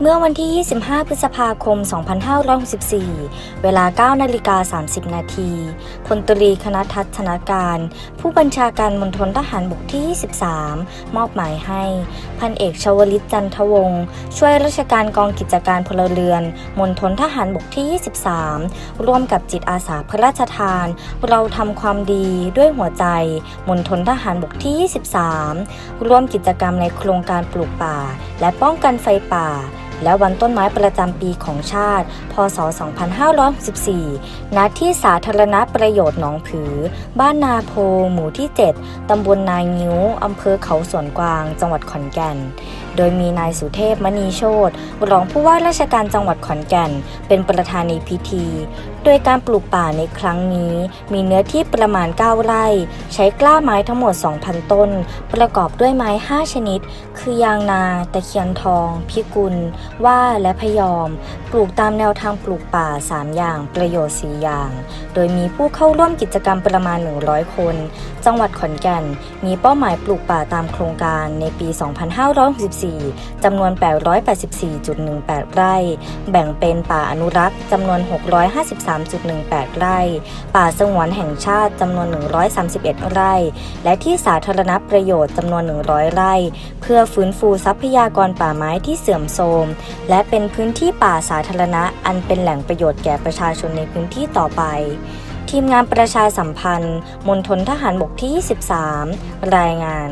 เมื่อวันที่ 25 พฤษภาคม 2564 เวลา 9 นาฬิกา 30 นาทีพลตรีคณะทัศน์ชนาการ ผู้บัญชาการมณฑลทหารบกที่ 23 มอบหมายให้ พันเอกชวลิตจันทวงศ์ช่วยราชการกองกิจการพลเรือนมณฑลทหารบกที่ 23 ร่วมกับจิตอาสาพระราชทาน เราทำความดีด้วยหัวใจมณฑลทหารบกที่ 23 ร่วมกิจกรรมในโครงการปลูกป่า และป้องกันไฟป่า และวันต้นไม้ประจำปีของชาติ พศ 2564 ณ ที่สาธารณประโยชน์หนองผือ บ้านนาโพ หมู่ที่ 7 ตำบลนางิ้ว อำเภอเขาสวนกวาง จังหวัดขอนแก่น โดยมีนายสุเทพมณีโชตรองผู้ว่าราชการจังหวัดขอนแก่น เป็นประธานในพิธี โดยการปลูกป่าในครั้งนี้ มีเนื้อที่ประมาณ 9 ไร่ ใช้กล้าไม้ทั้งหมด 2,000 ต้น ประกอบด้วยไม้ 5 ชนิด คือยางนาตะเคียนทองพิกุล ว่าและพยอม ปลูกตามแนวทางปลูกป่า 3 อย่าง ประโยชน์4อย่าง โดยมีผู้เข้าร่วมกิจกรรมประมาณ 100 คน จังหวัดขอนแก่น มีเป้าหมายปลูกป่าตามโครงการในปี 2564จำนวน 884.18 ไร่ แบ่งเป็นป่าอนุรักษ์จำนวน 653.18 ไร่ ป่าสงวนแห่งชาติจำนวน 131 ไร่ และที่สาธารณประโยชน์จำนวน 100 ไร่ เพื่อฟื้นฟูทรัพยากรป่าไม้ที่เสื่อมโทรม และเป็นพื้นที่ป่าสาธารณะ อันเป็นแหล่งประโยชน์แก่ประชาชนในพื้นที่ต่อไปทีมงานประชาสัมพันธ์ มณฑลทหารบกที่ 23 รายงาน